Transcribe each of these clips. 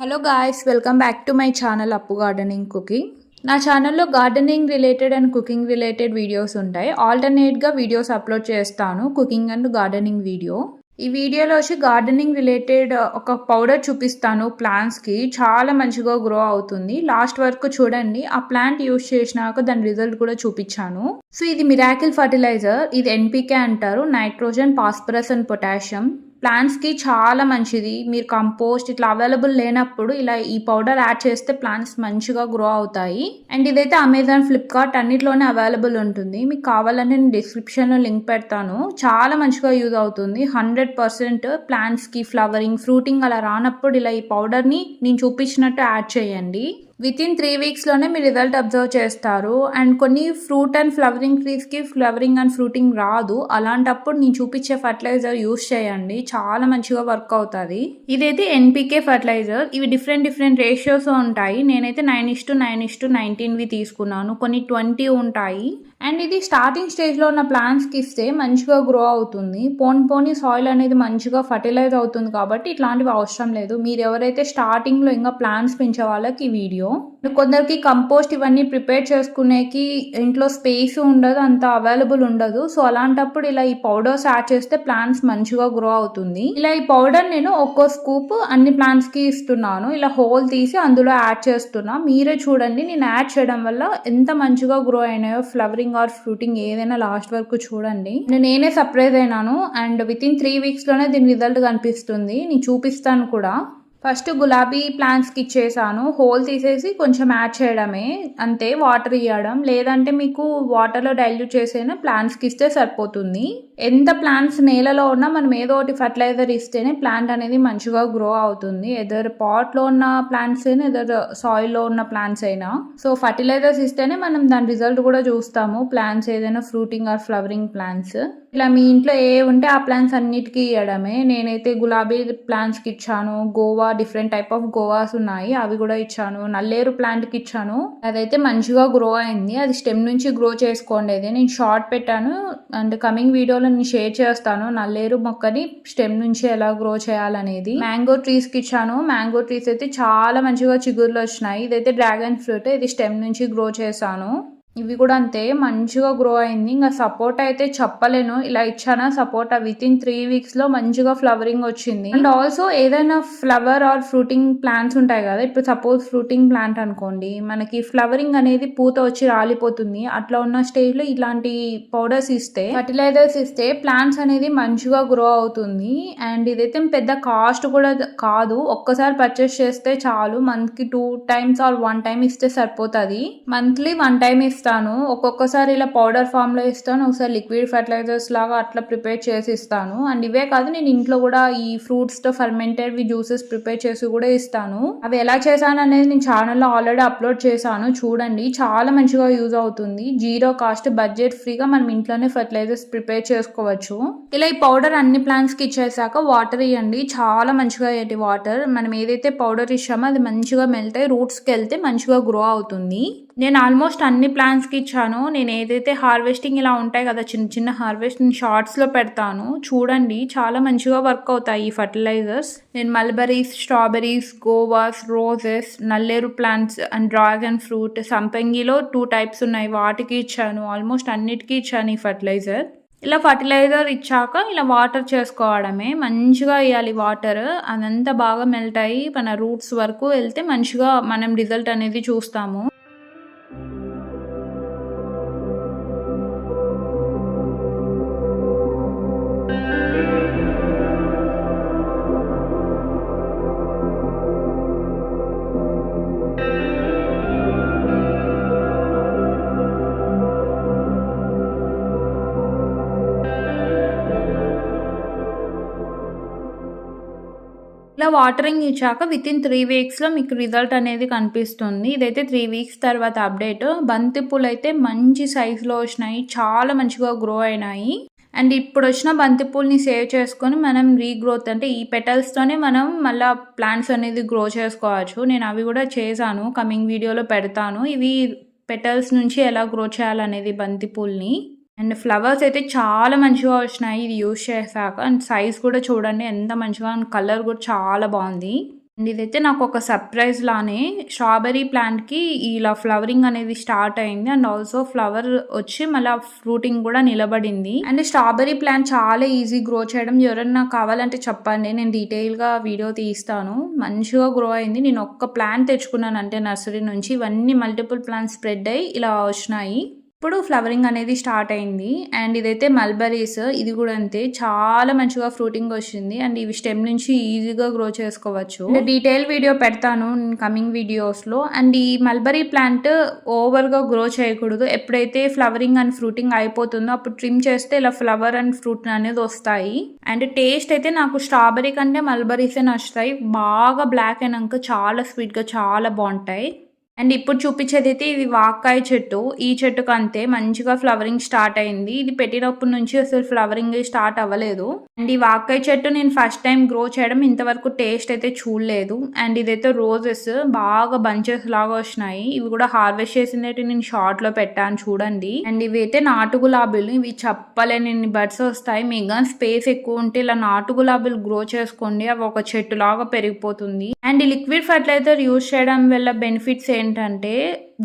Hello guys welcome back to my channel Appu gardening cooking నా ఛానల్లో gardening related and cooking related videos ఉంటాయి. ఆల్టర్నేట్గా videos upload చేస్తాను cooking and gardening video ఈ వీడియోలో వచ్చి గార్డెనింగ్ రిలేటెడ్ uh, ఒక పౌడర్ చూపిస్తాను ప్లాంట్స్కి చాలా మంచిగా గ్రో అవుతుంది. లాస్ట్ వరకు చూడండి ఆ ప్లాంట్ యూస్ చేసినాక దాని రిజల్ట్ కూడా చూపించాను. సో ఇది మిరాకిల్ ఫర్టిలైజర్ ఇది ఎన్పికే అంటారు. నైట్రోజన్ పాస్పరస్ అండ్ పొటాషియం ప్లాంట్స్కి చాలా మంచిది. మీరు కంపోస్ట్ ఇట్లా అవైలబుల్ లేనప్పుడు ఇలా ఈ పౌడర్ యాడ్ చేస్తే ప్లాంట్స్ మంచిగా గ్రో అవుతాయి. అండ్ ఇదైతే అమెజాన్ ఫ్లిప్కార్ట్ అన్నిట్లోనే అవైలబుల్ ఉంటుంది. మీకు కావాలంటే నేను డిస్క్రిప్షన్లో లింక్ పెడతాను. చాలా మంచిగా యూజ్ అవుతుంది. హండ్రెడ్ పర్సెంట్ ప్లాంట్స్కి ఫ్లవరింగ్ ఫ్రూటింగ్ అలా రానప్పుడు ఇలా ఈ పౌడర్ని నేను చూపించినట్టు యాడ్ చేయండి. విత్ ఇన్ త్రీ వీక్స్లోనే మీరు రిజల్ట్ అబ్జర్వ్ చేస్తారు. అండ్ కొన్ని ఫ్రూట్ అండ్ ఫ్లవరింగ్ ట్రీస్కి ఫ్లవరింగ్ అండ్ ఫ్రూటింగ్ రాదు. అలాంటప్పుడు నేను చూపించే ఫర్టిలైజర్ యూస్ చేయండి. చాలా మంచిగా వర్క్ అవుతుంది. ఇదైతే ఎన్పికే ఫర్టిలైజర్ ఇవి డిఫరెంట్ డిఫరెంట్ రేషియోస్ ఉంటాయి. నేనైతే nine is to nine is to నైన్టీన్వి తీసుకున్నాను. కొన్ని ట్వంటీ ఉంటాయి. అండ్ ఇది స్టార్టింగ్ స్టేజ్లో ఉన్న ప్లాంట్స్కి ఇస్తే మంచిగా గ్రో అవుతుంది. పోన్ పోని సాయిల్ అనేది మంచిగా ఫర్టిలైజ్ అవుతుంది కాబట్టి ఇట్లాంటివి అవసరం లేదు. మీరు ఎవరైతే స్టార్టింగ్లో ఇంకా ప్లాంట్స్ పెంచే వాళ్ళకి ఈ వీడియో కొందరికి కంపోస్ట్ ఇవన్నీ ప్రిపేర్ చేసుకునేకి ఇంట్లో స్పేస్ ఉండదు అంత అవైలబుల్ ఉండదు. సో అలాంటప్పుడు ఇలా ఈ పౌడర్స్ యాడ్ చేస్తే ప్లాంట్స్ మంచిగా గ్రో అవుతుంది. ఇలా ఈ పౌడర్ నేను ఒక్కో స్కూప్ అన్ని ప్లాంట్స్కి ఇస్తున్నాను. ఇలా హోల్ తీసి అందులో యాడ్ చేస్తున్నా. మీరే చూడండి. నేను యాడ్ చేయడం వల్ల ఎంత మంచిగా గ్రో అయినాయో ఫ్లవరింగ్ ఆర్ ఫ్రూటింగ్ ఏదైనా లాస్ట్ వరకు చూడండి. నేనే సర్ప్రైజ్ అయినాను. అండ్ విత్ ఇన్ త్రీ వీక్స్లోనే దీని రిజల్ట్ కనిపిస్తుంది. నేను చూపిస్తాను కూడా. ఫస్ట్ గులాబీ ప్లాంట్స్కి ఇచ్చేసాను. హోల్ తీసేసి కొంచెం యాడ్ చేయడమే. అంతే వాటర్ ఇవ్వడం లేదంటే మీకు వాటర్లో డైల్యూట్ చేసేనా ప్లాంట్స్కి ఇస్తే సరిపోతుంది. ఎంత ప్లాంట్స్ నేలలో ఉన్నా మనం ఏదో ఒకటి ఫర్టిలైజర్ ఇస్తేనే ప్లాంట్ అనేది మంచిగా గ్రో అవుతుంది. ఎదర్ పాట్లో ఉన్న ప్లాంట్స్ అయినా ఎదర్ సాయిల్లో ఉన్న ప్లాంట్స్ అయినా. సో ఫర్టిలైజర్స్ ఇస్తేనే మనం దాని రిజల్ట్ కూడా చూస్తాము. ప్లాంట్స్ ఏదైనా ఫ్రూటింగ్ ఆర్ ఫ్లవరింగ్ ప్లాంట్స్. ఇలా మీ ఇంట్లో ఏ ఉంటే ఆ ప్లాంట్స్ అన్నిటికీ ఇవ్వడమే నేనైతే గులాబీ ప్లాంట్స్కి ఇచ్చాను. Guava different type of guavas ఉన్నాయి. అవి కూడా ఇచ్చాను. నల్లేరు ప్లాంట్కి ఇచ్చాను. అదైతే మంచిగా గ్రో అయింది. అది స్టెమ్ నుంచి గ్రో చేసుకోండి. నేను షార్ట్ పెట్టాను. అండ్ కమింగ్ వీడియోలో నేను షేర్ చేస్తాను. నల్లేరు మొక్కని స్టెమ్ నుంచి ఎలా గ్రో చేయాలనేది. మ్యాంగో ట్రీస్కి ఇచ్చాను. మ్యాంగో ట్రీస్ అయితే చాలా మంచిగా చిగుర్లు వచ్చినాయి. ఇదైతే డ్రాగన్ ఫ్రూట్ ఇది స్టెమ్ నుంచి గ్రో చేశాను. ఇవి కూడా అంతే మంచిగా గ్రో అయింది. ఇంకా సపోర్ట్ అయితే చెప్పలేను. ఇలా ఇచ్చానా సపోర్ట్ విత్ ఇన్ త్రీ వీక్స్లో మంచిగా ఫ్లవరింగ్ వచ్చింది. అండ్ ఆల్సో ఏదైనా ఫ్లవర్ ఆర్ ఫ్రూటింగ్ ప్లాంట్స్ ఉంటాయి కదా ఇప్పుడు సపోజ్ ఫ్రూటింగ్ ప్లాంట్ అనుకోండి మనకి ఫ్లవరింగ్ అనేది పూత వచ్చి రాలిపోతుంది. అట్లా ఉన్న స్టేజ్లో ఇలాంటి పౌడర్స్ ఇస్తే ఫర్టిలైజర్స్ ఇస్తే ప్లాంట్స్ అనేది మంచిగా గ్రో అవుతుంది. అండ్ ఇదైతే పెద్ద కాస్ట్ కూడా కాదు. ఒక్కసారి పర్చేస్ చేస్తే చాలు. మంత్కి two times or one time ఇస్తే సరిపోతుంది. మంత్లీ వన్ టైం ఇస్తే ఇస్తాను ఒక్కొక్కసారి ఇలా పౌడర్ ఫామ్లో ఇస్తాను. ఒకసారి లిక్విడ్ ఫర్టిలైజర్స్ లాగా అట్లా ప్రిపేర్ చేసి ఇస్తాను. అండ్ ఇవే కాదు నేను ఇంట్లో కూడా ఈ ఫ్రూట్స్తో ఫర్మెంటెడ్ జ్యూసెస్ ప్రిపేర్ చేసి కూడా ఇస్తాను. అవి ఎలా చేశాను అనేది నేను ఛానల్లో ఆల్రెడీ అప్లోడ్ చేశాను. చూడండి చాలా మంచిగా యూజ్ అవుతుంది. జీరో కాస్ట్ బడ్జెట్ ఫ్రీగా మనం ఇంట్లోనే ఫర్టిలైజర్స్ ప్రిపేర్ చేసుకోవచ్చు. ఇలా ఈ పౌడర్ అన్ని ప్లాంట్స్కి ఇచ్చేసాక వాటర్ ఇవ్వండి చాలా మంచిగా అయ్యేటి వాటర్ మనం ఏదైతే పౌడర్ ఇచ్చామో అది మంచిగా మెల్తాయి రూట్స్కి వెళ్తే మంచిగా గ్రో అవుతుంది. నేను ఆల్మోస్ట్ అన్ని ప్లాంట్స్కి ఇచ్చాను. నేను ఏదైతే హార్వెస్టింగ్ ఇలా ఉంటాయి కదా చిన్న చిన్న హార్వెస్ట్ నేను షార్ట్స్లో పెడతాను. చూడండి చాలా మంచిగా వర్క్ అవుతాయి ఈ ఫర్టిలైజర్స్ నేను మల్బరీస్ స్ట్రాబెరీస్ గోవాస్ రోజెస్ నల్లేరు ప్లాంట్స్ అండ్ డ్రాగన్ ఫ్రూట్ సంపంగిలో టూ టైప్స్ ఉన్నాయి. వాటికి ఇచ్చాను ఆల్మోస్ట్ అన్నిటికీ ఇచ్చాను ఈ ఫర్టిలైజర్ ఇలా ఫర్టిలైజర్ ఇచ్చాక ఇలా వాటర్ చేసుకోవడమే. మంచిగా వేయాలి వాటర్ అదంతా బాగా మెల్ట్ అయ్యి మన రూట్స్ వరకు వెళ్తే మంచిగా మనం రిజల్ట్ అనేది చూస్తాము. ఇలా వాటరింగ్ ఇచ్చాక విత్ ఇన్ త్రీ వీక్స్లో మీకు రిజల్ట్ అనేది కనిపిస్తుంది. ఇదైతే త్రీ వీక్స్ తర్వాత అప్డేట్ బంతిపూలు అయితే మంచి సైజులో వచ్చినాయి. చాలా మంచిగా గ్రో అయినాయి. అండ్ ఇప్పుడు వచ్చిన బంతిపూల్ని సేవ్ చేసుకొని మనం రీగ్రోత్ అంటే ఈ పెటల్స్తోనే మనం మళ్ళీ ప్లాంట్స్ అనేది గ్రో చేసుకోవచ్చు. నేను అవి కూడా చేశాను. కమింగ్ వీడియోలో పెడతాను. ఇవి పెటల్స్ నుంచి ఎలా గ్రో చేయాలనేది బంతిపూల్ని అండ్ ఫ్లవర్స్ అయితే చాలా మంచిగా వచ్చినాయి. ఇది యూజ్ చేశాక అండ్ సైజ్ కూడా చూడండి ఎంత మంచిగా కలర్ కూడా చాలా బాగుంది. అండ్ ఇదైతే నాకు ఒక సర్ప్రైజ్ లానే స్ట్రాబెర్రీ ప్లాంట్కి ఇలా ఫ్లవరింగ్ అనేది స్టార్ట్ అయింది. అండ్ ఆల్సో ఫ్లవర్ వచ్చి మళ్ళీ ఫ్రూటింగ్ కూడా నిలబడింది. అండ్ స్ట్రాబెర్రీ ప్లాంట్ చాలా ఈజీ గ్రో చేయడం. ఎవరన్నా కావాలంటే చెప్పండి. నేను డీటెయిల్గా వీడియో తీస్తాను. మంచిగా గ్రో అయింది. నేను ఒక్క ప్లాంట్ తెచ్చుకున్నాను. అంటే నర్సరీ నుంచి. ఇవన్నీ మల్టిపుల్ ప్లాంట్స్ స్ప్రెడ్ అయ్యి ఇలా వచ్చినాయి. ఇప్పుడు ఫ్లవరింగ్ అనేది స్టార్ట్ అయింది. అండ్ ఇదైతే మల్బరీస్ ఇది కూడా అంతే. చాలా మంచిగా ఫ్రూటింగ్ వచ్చింది. అండ్ ఇవి స్టెమ్ నుంచి ఈజీగా గ్రో చేసుకోవచ్చు. డీటెయిల్ వీడియో పెడతాను కమింగ్ వీడియోస్లో అండ్ ఈ మల్బరీ ప్లాంట్ ఓవర్గా గ్రో చేయకూడదు. ఎప్పుడైతే ఫ్లవరింగ్ అండ్ ఫ్రూటింగ్ అయిపోతుందో అప్పుడు ట్రిమ్ చేస్తే ఇలా ఫ్లవర్ అండ్ ఫ్రూట్ అనేది వస్తాయి. అండ్ టేస్ట్ అయితే నాకు స్ట్రాబెరీ కంటే మల్బరీసే నచ్చుతాయి. బాగా బ్లాక్ అయినాక చాలా స్వీట్గా చాలా బాగుంటాయి. అండ్ ఇప్పుడు చూపించేది అయితే ఇది వాక్కాయ చెట్టు. ఈ చెట్టు అంతే మంచిగా ఫ్లవరింగ్ స్టార్ట్ అయింది. ఇది పెట్టినప్పటి నుంచి అసలు ఫ్లవరింగ్ స్టార్ట్ అవ్వలేదు. అండ్ ఈ వాక్కాయ చెట్టు నేను ఫస్ట్ టైం గ్రో చేయడం ఇంతవరకు టేస్ట్ అయితే చూడలేదు. అండ్ ఇదైతే రోజెస్ బాగా బంచెస్ లాగా వచ్చినాయి. ఇవి కూడా హార్వెస్ట్ చేసినట్టు నేను షార్ట్లో పెట్టాను చూడండి. అండ్ ఇవి అయితే నాటు గులాబీలు ఇవి చెప్పలేని బర్డ్స్ వస్తాయి. మీకు స్పేస్ ఎక్కువ ఉంటే ఇలా నాటు గులాబీలు గ్రో చేసుకోండి. అవి ఒక చెట్టు లాగా పెరిగిపోతుంది. అండ్ ఈ లిక్విడ్ ఫర్టిలైజర్ యూజ్ చేయడం వల్ల బెనిఫిట్స్ ఏంటంటే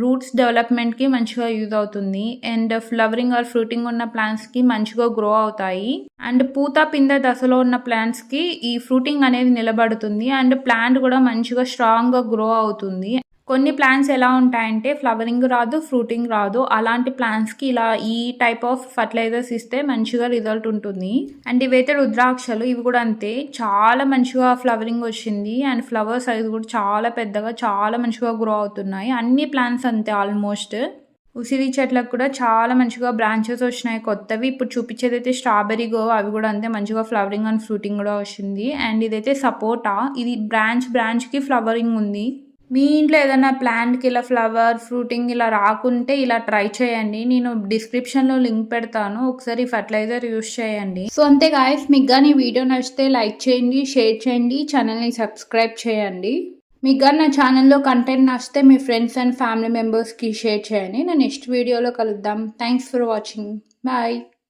రూట్స్ డెవలప్మెంట్కి మంచిగా యూజ్ అవుతుంది. అండ్ ఫ్లవరింగ్ ఆర్ ఫ్రూటింగ్ ఉన్న ప్లాంట్స్కి మంచిగా గ్రో అవుతాయి. అండ్ పూత పిందె దశలో ఉన్న ప్లాంట్స్కి ఈ ఫ్రూటింగ్ అనేది నిలబడుతుంది. అండ్ ప్లాంట్ కూడా మంచిగా స్ట్రాంగ్గా గ్రో అవుతుంది. కొన్ని ప్లాంట్స్ ఎలా ఉంటాయంటే ఫ్లవరింగ్ రాదు ఫ్రూటింగ్ రాదు. అలాంటి ప్లాంట్స్కి ఇలా ఈ టైప్ ఆఫ్ ఫర్టిలైజర్స్ ఇస్తే మంచిగా రిజల్ట్ ఉంటుంది. అండ్ ఇవైతే రుద్రాక్షలు ఇవి కూడా అంతే. చాలా మంచిగా ఫ్లవరింగ్ వచ్చింది. అండ్ ఫ్లవర్ సైజ్ కూడా చాలా పెద్దగా చాలా మంచిగా గ్రో అవుతున్నాయి. అన్ని ప్లాంట్స్ అంతే ఆల్మోస్ట్ ఉసిరి చెట్లకు కూడా చాలా మంచిగా బ్రాంచెస్ వచ్చినాయి. కొత్తవి ఇప్పుడు చూపించేది అయితే స్ట్రాబెరీ గో అవి కూడా అంతే. మంచిగా ఫ్లవరింగ్ అండ్ ఫ్రూటింగ్ కూడా వచ్చింది. అండ్ ఇదైతే సపోటా ఇది బ్రాంచ్ బ్రాంచ్కి ఫ్లవరింగ్ ఉంది. మీ ఇంట్లో ఏదైనా ప్లాంట్కి ఇలా ఫ్లవర్ ఫ్రూటింగ్ ఇలా రాకుంటే ఇలా ట్రై చేయండి. నేను డిస్క్రిప్షన్లో లింక్ పెడతాను. ఒకసారి ఫర్టిలైజర్ యూస్ చేయండి. సో అంతే గాయస్ మీకు కానీ వీడియో నచ్చితే లైక్ చేయండి షేర్ చేయండి ఛానల్ని సబ్స్క్రైబ్ చేయండి. మీకు కానీ నా ఛానల్లో కంటెంట్ నచ్చితే మీ ఫ్రెండ్స్ అండ్ ఫ్యామిలీ మెంబర్స్కి షేర్ చేయండి. నేను నెక్స్ట్ వీడియోలో కలుద్దాం. Thanks for watching bye